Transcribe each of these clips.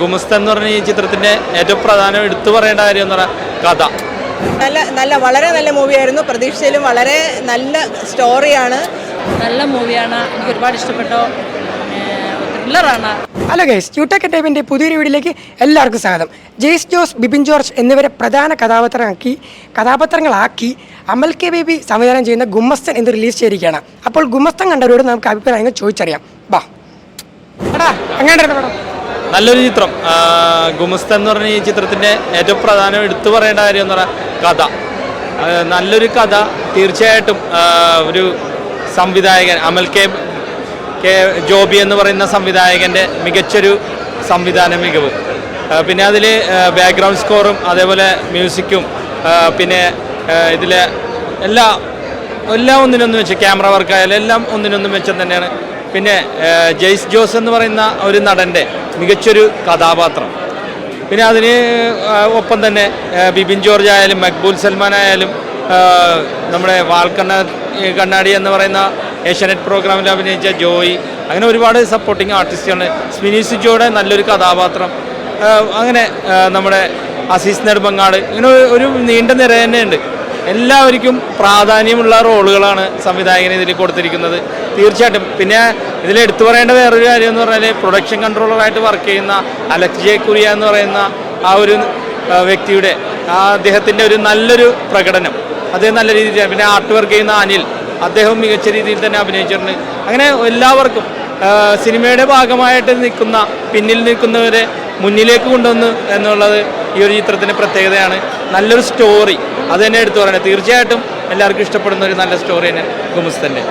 ഗുമസ്ത എന്ന് പറഞ്ഞ ഈ ചിത്രത്തിന്റെ ഏറ്റവും പ്രധാനം എടുത്തു പറയേണ്ട കാര്യം എന്ന് പറഞ്ഞാൽ കഥ. നല്ല നല്ല വളരെ നല്ല മൂവിയായിരുന്നു പ്രതീക്ഷയിലും വളരെ നല്ല സ്റ്റോറിയാണ് നല്ല മൂവിയാണ് എനിക്ക് ഒരുപാട് ഇഷ്ടപ്പെട്ടു. ത്രില്ലറാണ് ഹലോ ഗൈസ് യൂടെക് ടൈമിന്റെ പുതിയൊരു വീഡിയോയിലേക്ക് എല്ലാവർക്കും സ്വാഗതം. ജെയ്സ് ജോസ് ബിബിൻ ജോർജ് എന്നിവരെ പ്രധാന കഥാപാത്രമാക്കി കഥാപാത്രങ്ങളാക്കി അമൽ കെ ബേബി സംവിധാനം ചെയ്യുന്ന ഗുമ്മസ്തൻ എന്ന് റിലീസ് ചെയ്തിരിക്കുകയാണ്. അപ്പോൾ ഗുമ്മസ്തൻ കണ്ടവരോട് നമുക്ക് അഭിപ്രായങ്ങൾ ചോദിച്ചറിയാം. ബാ എടാ അങ്ങനെ പടം? നല്ലൊരു ചിത്രം. ഗുമസ്ത എന്ന് പറഞ്ഞ ഈ ചിത്രത്തിന്റെ ഏറ്റവും പ്രധാനം എടുത്തു പറയേണ്ട കാര്യം എന്ന് പറഞ്ഞാൽ കഥ. നല്ലൊരു കഥ. തീർച്ചയായിട്ടും ഒരു സംവിധായകൻ അമൽ കെ കെ ജോബി എന്ന് പറയുന്ന സംവിധായകന്റെ മികച്ചൊരു സംവിധാന മികവ്. പിന്നെ അതിൽ ബാക്ക്ഗ്രൗണ്ട് സ്കോറും അതേപോലെ മ്യൂസിക്കും പിന്നെ ഇതിൽ എല്ലാ എല്ലാം ഒന്നിനൊന്നും വെച്ച് ക്യാമറ വർക്കായാലും എല്ലാം ഒന്നിനൊന്നും വെച്ചം തന്നെയാണ്. പിന്നെ ജെയ്സ് ജോസ് എന്ന് പറയുന്ന ഒരു നടന്റെ മികച്ചൊരു കഥാപാത്രം. പിന്നെ അതിന് ഒപ്പം തന്നെ ബിബിൻ ജോർജ് ആയാലും മക്ബൂൽ സൽമാൻ ആയാലും നമ്മുടെ വാൽക്കണ്ണ കണ്ണാടി എന്ന് പറയുന്ന ഏഷ്യാനെറ്റ് പ്രോഗ്രാമിൽ അഭിനയിച്ച ജോയി അങ്ങനെ ഒരുപാട് സപ്പോർട്ടിങ് ആർട്ടിസ്റ്റുകൾ സ്മിനി സുജോയുടെ നല്ലൊരു കഥാപാത്രം. അങ്ങനെ നമ്മുടെ അസീസ് നെടുമങ്ങാട് ഇങ്ങനെ ഒരു നീണ്ട നിര തന്നെയുണ്ട്. എല്ലാവർക്കും പ്രാധാന്യമുള്ള റോളുകളാണ് സംവിധായകൻ ഇതിൽ കൊടുത്തിരിക്കുന്നത്. തീർച്ചയായിട്ടും. പിന്നെ ഇതിൽ എടുത്തു പറയേണ്ട വേറൊരു കാര്യം എന്ന് പറഞ്ഞാൽ പ്രൊഡക്ഷൻ കൺട്രോളറായിട്ട് വർക്ക് ചെയ്യുന്ന അലക്സ് ജെ കുറിയ എന്ന് പറയുന്ന ആ ഒരു വ്യക്തിയുടെ ആ അദ്ദേഹത്തിന്റെ ഒരു നല്ലൊരു പ്രകടനം. അദ്ദേഹം നല്ല രീതിയിൽ പിന്നെ ആർട്ട് വർക്ക് ചെയ്യുന്ന അനിൽ അദ്ദേഹം മികച്ച രീതിയിൽ തന്നെ അഭിനയിച്ചിട്ടുണ്ട്. അങ്ങനെ എല്ലാവർക്കും സിനിമയുടെ ഭാഗമായിട്ട് നിൽക്കുന്ന പിന്നിൽ നിൽക്കുന്നവരെ മുന്നിലേക്ക് കൊണ്ടുവന്ന് എന്നുള്ളത് ഈ ഒരു ചിത്രത്തിന്റെ പ്രത്യേകതയാണ്. നല്ലൊരു സ്റ്റോറി അത് തന്നെ എടുത്തു പറയുന്നത് തീർച്ചയായിട്ടും എല്ലാവർക്കും ഇഷ്ടപ്പെടുന്ന ഒരു നല്ല സ്റ്റോറി തന്നെ ഗുമസ്തന്റെ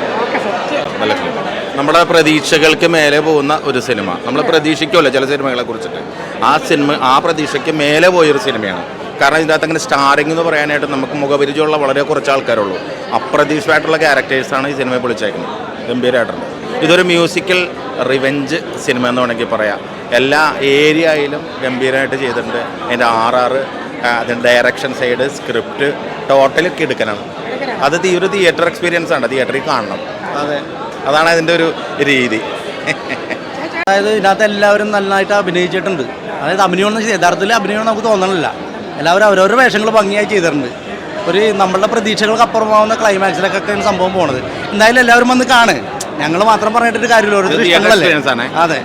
നല്ല ഫിലിം നമ്മുടെ പ്രതീക്ഷകൾക്ക് മേലെ പോകുന്ന ഒരു സിനിമ. നമ്മൾ പ്രതീക്ഷിക്കുമല്ലോ ചില സിനിമകളെ കുറിച്ചിട്ട്. ആ സിനിമ ആ പ്രതീക്ഷയ്ക്ക് മേലെ പോയൊരു സിനിമയാണ്. കാരണം ഇതിനകത്ത് അങ്ങനെ സ്റ്റാറിംഗ് എന്ന് പറയാനായിട്ട് നമുക്ക് മുഖപരിചയമുള്ള വളരെ കുറച്ച് ആൾക്കാരുള്ളൂ. അപ്രതീക്ഷിതമായിട്ടുള്ള ക്യാരക്ടേഴ്സാണ് ഈ സിനിമയെ വിളിച്ചേക്കുന്നത്. ഗംഭീരമായിട്ടുണ്ട് ഇതൊരു മ്യൂസിക്കൽ റിവെഞ്ച് സിനിമ എന്ന് വേണമെങ്കിൽ പറയാം. എല്ലാ ഏരിയയിലും ഗംഭീരമായിട്ട് ചെയ്തിട്ടുണ്ട്. അതിന്റെ ആർ ആർ അതിന്റെ ഡയറക്ഷൻ സൈഡ് സ്ക്രിപ്റ്റ് ടോട്ടലി കിടുക്കനാണ് അത് ഒരു തിയേറ്റർ എക്സ്പീരിയൻസ് ആണ്. തിയേറ്ററിൽ കാണണം. അതെ. അതാണ് അതിന്റെ ഒരു രീതി. അതായത് ഇതിനകത്ത് എല്ലാവരും നന്നായിട്ട് അഭിനയിച്ചിട്ടുണ്ട്. അതായത് അഭിനയം എന്ന് യഥാർത്ഥത്തിൽ അഭിനയം നമുക്ക് തോന്നണില്ല. എല്ലാവരും അവരവരുടെ വേഷങ്ങൾ ഭംഗിയായി ചെയ്തിട്ടുണ്ട്. ഒരു നമ്മളുടെ പ്രതീക്ഷകൾക്ക് അപ്പുറമാവുന്ന ക്ലൈമാക്സിലൊക്കെ സംഭവം പോണത്. എന്തായാലും എല്ലാവരും വന്ന് കാണ്. ഞങ്ങൾ മാത്രം പറഞ്ഞിട്ടൊരു കാര്യമില്ല ഓരോരുത്തർ ഇത് ഇഷ്ടങ്ങളല്ലേ? അതെ.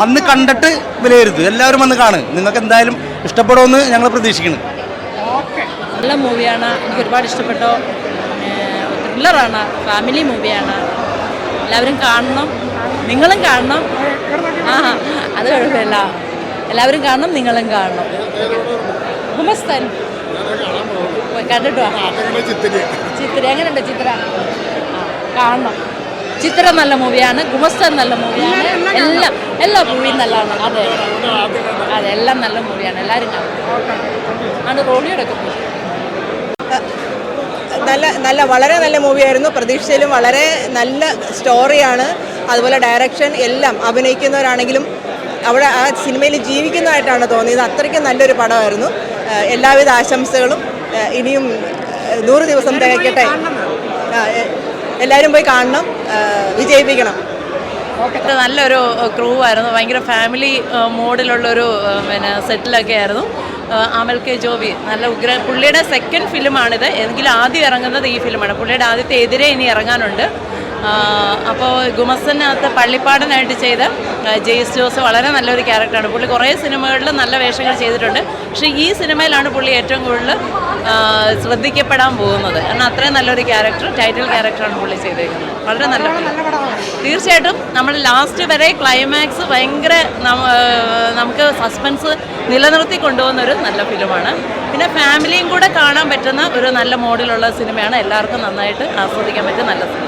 വന്ന് കണ്ടിട്ട് വിലയിരുത്തും എല്ലാവരും വന്ന് കാണ്. നിങ്ങൾക്ക് എന്തായാലും ഇഷ്ടപ്പെടുമെന്ന് ഞങ്ങൾ പ്രതീക്ഷിക്കുന്നു. നല്ല മൂവിയാണ്. എനിക്ക് ഒരുപാട് ഇഷ്ടപ്പെട്ടു. ത്രില്ലറാണ്. ഫാമിലി മൂവിയാണ്. എല്ലാവരും കാണണം. നിങ്ങളും കാണണം. ആ അത് കുഴപ്പമില്ല. എല്ലാവരും കാണണം നിങ്ങളും കാണണം. ഉമസ്തൻ കണ്ടിട്ടോ ചിത്തിരി. അങ്ങനെയുണ്ട് ചിത്ര എങ്ങനെയുണ്ട് ചിത്ര? കാണണം. ചിത്ര നല്ല മൂവിയാണ് ഗുമസ്തൻ നല്ല മൂവിയാണ്. എല്ലാം എല്ലാ മൂവിയും നല്ലതാണ്. അതെ. അതെ എല്ലാം നല്ല മൂവിയാണ്. എല്ലാവരും കാണണം ആണ് റോഡി എടുക്കുന്നത് നല്ല നല്ല വളരെ നല്ല മൂവിയായിരുന്നു. പ്രതീക്ഷയിലും വളരെ നല്ല സ്റ്റോറിയാണ്. അതുപോലെ ഡയറക്ഷൻ എല്ലാം അഭിനയിക്കുന്നവരാണെങ്കിലും അവിടെ ആ സിനിമയിൽ ജീവിക്കുന്നതായിട്ടാണ് തോന്നിയത്. അത്രയ്ക്കും നല്ലൊരു പടമായിരുന്നു. എല്ലാവിധ ആശംസകളും ഇനിയും നൂറ് ദിവസം തികയ്ക്കട്ടെ. എല്ലാവരും പോയി കാണണം വിജയിപ്പിക്കണം. നല്ലൊരു ക്രൂ ആയിരുന്നു. ഭയങ്കര ഫാമിലി മോഡിലുള്ളൊരു പിന്നെ സെറ്റിലൊക്കെ ആയിരുന്നു. അമൽ കെ ജോബി. നല്ല ഉഗ്ര പുള്ളിയുടെ സെക്കൻഡ് ഫിലിമാണിത് എങ്കിലും ആദ്യം ഇറങ്ങുന്നത് ഈ ഫിലിമാണ് പുള്ളിയുടെ ആദ്യത്തെ എതിരെ ഇനി ഇറങ്ങാനുണ്ട്. അപ്പോൾ ഗുമസനകത്ത് പള്ളിപ്പാടനായിട്ട് ചെയ്ത ജെയ്സ് ജോസ് വളരെ നല്ലൊരു ക്യാരക്ടറാണ്. പുള്ളി കുറേ സിനിമകളിൽ നല്ല വേഷങ്ങൾ ചെയ്തിട്ടുണ്ട്. പക്ഷേ ഈ സിനിമയിലാണ് പുള്ളി ഏറ്റവും കൂടുതൽ ശ്രദ്ധിക്കപ്പെടാൻ പോകുന്നത്. കാരണം അത്രയും നല്ലൊരു ക്യാരക്ടർ ടൈറ്റിൽ ക്യാരക്ടറാണ് പുള്ളി ചെയ്തിരിക്കുന്നത്. വളരെ നല്ല. തീർച്ചയായിട്ടും നമ്മൾ ലാസ്റ്റ് വരെ ക്ലൈമാക്സ് ഭയങ്കര നമുക്ക് സസ്പെൻസ് നിലനിർത്തി കൊണ്ടുപോകുന്ന ഒരു നല്ല ഫിലിമാണ്. പിന്നെ ഫാമിലിയും കൂടെ കാണാൻ പറ്റുന്ന ഒരു നല്ല മോഡിലുള്ള സിനിമയാണ്. എല്ലാവർക്കും നന്നായിട്ട് ആസ്വദിക്കാൻ പറ്റുന്ന നല്ല സിനിമ.